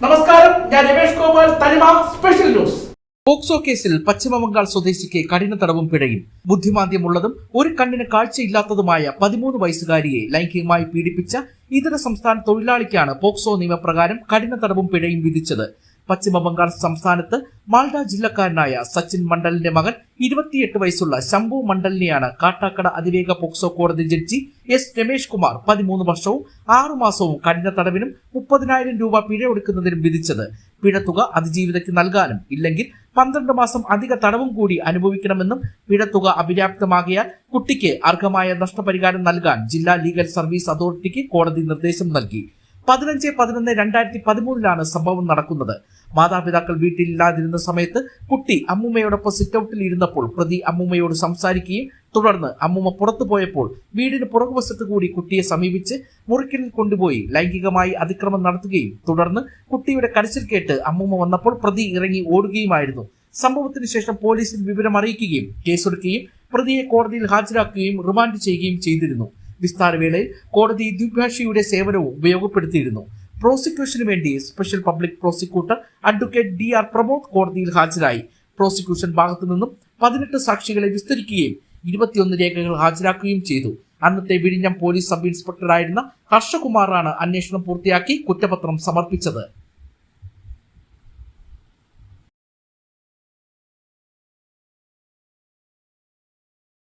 നമസ്കാരം ഞാൻ തനിമ സ്പെഷ്യൽ ന്യൂസ് പോക്സോ കേസിൽ പശ്ചിമബംഗാൾ സ്വദേശിക്ക് കഠിന തടവും പിഴയും ബുദ്ധിമാന്ദ്യമുള്ളതും ഒരു കണ്ണിന് കാഴ്ചയില്ലാത്തതുമായ പതിമൂന്ന് വയസ്സുകാരിയെ ലൈംഗികമായി പീഡിപ്പിച്ച ഇതര സംസ്ഥാന തൊഴിലാളിക്കാണ് പോക്സോ നിയമപ്രകാരം കഠിന തടവും പിഴയും വിധിച്ചത്. പശ്ചിമബംഗാൾ സംസ്ഥാനത്ത് മാൽഡ ജില്ലക്കാരനായ സച്ചിൻ മണ്ഡലിന്റെ മകൻ ഇരുപത്തിയെട്ട് വയസ്സുള്ള ശംഭു മണ്ഡലിനെയാണ് കാട്ടാക്കട അതിവേഗ പോക്സോ കോടതി ജഡ്ജി എസ് രമേഷ് കുമാർ പതിമൂന്ന് വർഷവും ആറു മാസവും കഠിന തടവിനും മുപ്പതിനായിരം രൂപ പിഴ ഒടുക്കുന്നതിനും വിധിച്ചത്. പിഴത്തുക അതിജീവിതയ്ക്ക് നൽകാനും ഇല്ലെങ്കിൽ പന്ത്രണ്ട് മാസം അധിക തടവും കൂടി അനുഭവിക്കണമെന്നും പിഴത്തുക അപര്യാപ്തമാകിയാൽ കുട്ടിക്ക് അർഹമായ നഷ്ടപരിഹാരം നൽകാൻ ജില്ലാ ലീഗൽ സർവീസ് അതോറിറ്റിക്ക് കോടതി നിർദ്ദേശം നൽകി. പതിനഞ്ച് പതിനൊന്ന് രണ്ടായിരത്തി പതിമൂന്നിലാണ് സംഭവം നടക്കുന്നത്. മാതാപിതാക്കൾ വീട്ടിലില്ലാതിരുന്ന സമയത്ത് കുട്ടി അമ്മൂമ്മയോടൊപ്പം സിറ്റൌട്ടിൽ ഇരുന്നപ്പോൾ പ്രതി അമ്മൂമ്മയോട് സംസാരിക്കുകയും തുടർന്ന് അമ്മൂമ്മ പുറത്തു പോയപ്പോൾ വീടിന് പുറകുവശത്ത് കൂടി കുട്ടിയെ സമീപിച്ച് മുറിക്കലിൽ കൊണ്ടുപോയി ലൈംഗികമായി അതിക്രമം നടത്തുകയും തുടർന്ന് കുട്ടിയുടെ കരച്ചിൽ കേട്ട് അമ്മൂമ്മ വന്നപ്പോൾ പ്രതി ഇറങ്ങി ഓടുകയുമായിരുന്നു. സംഭവത്തിന് ശേഷം പോലീസിൽ വിവരം അറിയിക്കുകയും കേസെടുക്കുകയും പ്രതിയെ കോടതിയിൽ ഹാജരാക്കുകയും റിമാൻഡ് ചെയ്യുകയും ചെയ്തിരുന്നു. വിസ്താരവേളയിൽ കോടതി ദ്വിഭാഷിയുടെ സേവനവും ഉപയോഗപ്പെടുത്തിയിരുന്നു. പ്രോസിക്യൂഷന് വേണ്ടി special public prosecutor advocate D R Pramod കോടതിയിൽ ഹാജരായി. പ്രോസിക്യൂഷൻ ഭാഗത്തു നിന്നും പതിനെട്ട് സാക്ഷികളെ വിസ്തരിക്കുകയും ഇരുപത്തിയൊന്ന് രേഖകൾ ഹാജരാക്കുകയും ചെയ്തു. അന്നത്തെ വിഴിഞ്ഞം പോലീസ് സബ് ഇൻസ്പെക്ടറായിരുന്ന ഹർഷകുമാറാണ് അന്വേഷണം പൂർത്തിയാക്കി കുറ്റപത്രം സമർപ്പിച്ചത്.